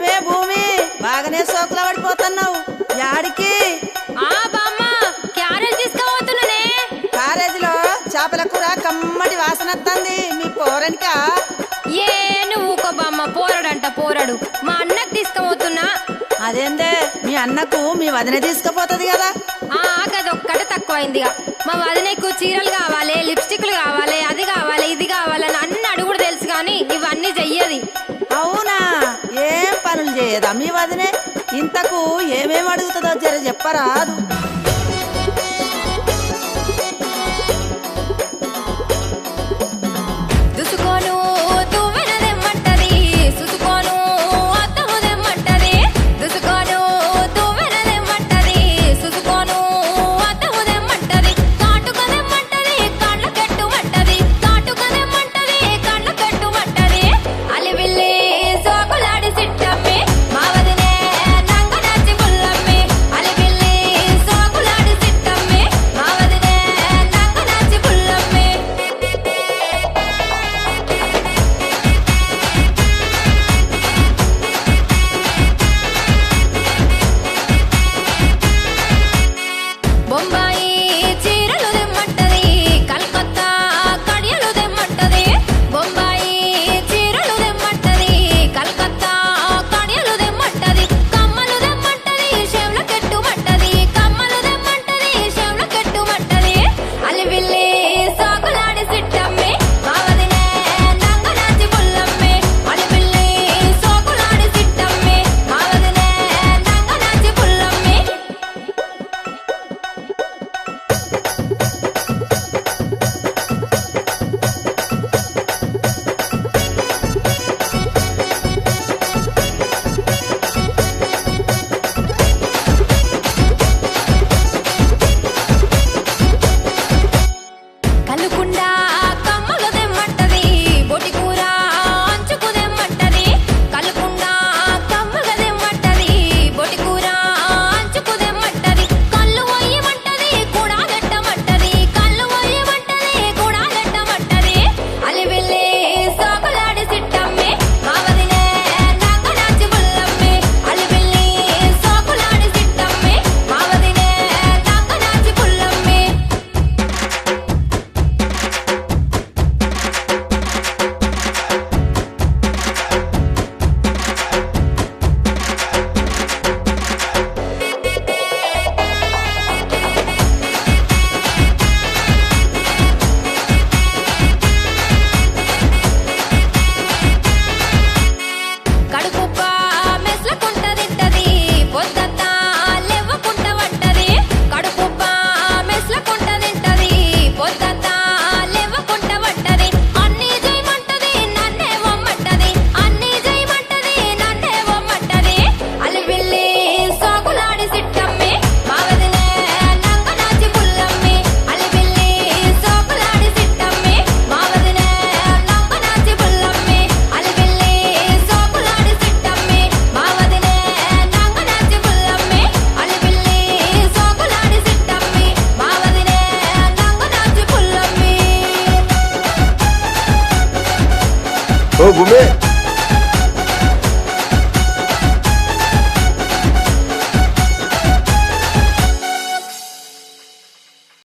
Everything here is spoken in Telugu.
ఏమే భూమి బాగానే సోకుల పడిపోతున్నావు. యాడికి? కాలేజీలో చేపల కూర కమ్మటి వాసన వస్తుంది మీ పోరనికా? ఏ నువ్వు బామ్మ పోరడంట పోరడు. మా అన్నకు తీసుకుపోతున్నా అదేందే మీ అన్నకు మీ వదిన తీసుకుపోతుంది కదా. ఆ గదొక్కటే తక్కువైందిగా. మా వదినకు చీరలు కావాలి ఏం మీ వదినే? ఇంతకు ఏమేం అడుగుతుందో జర చెప్పరాదు. gourmet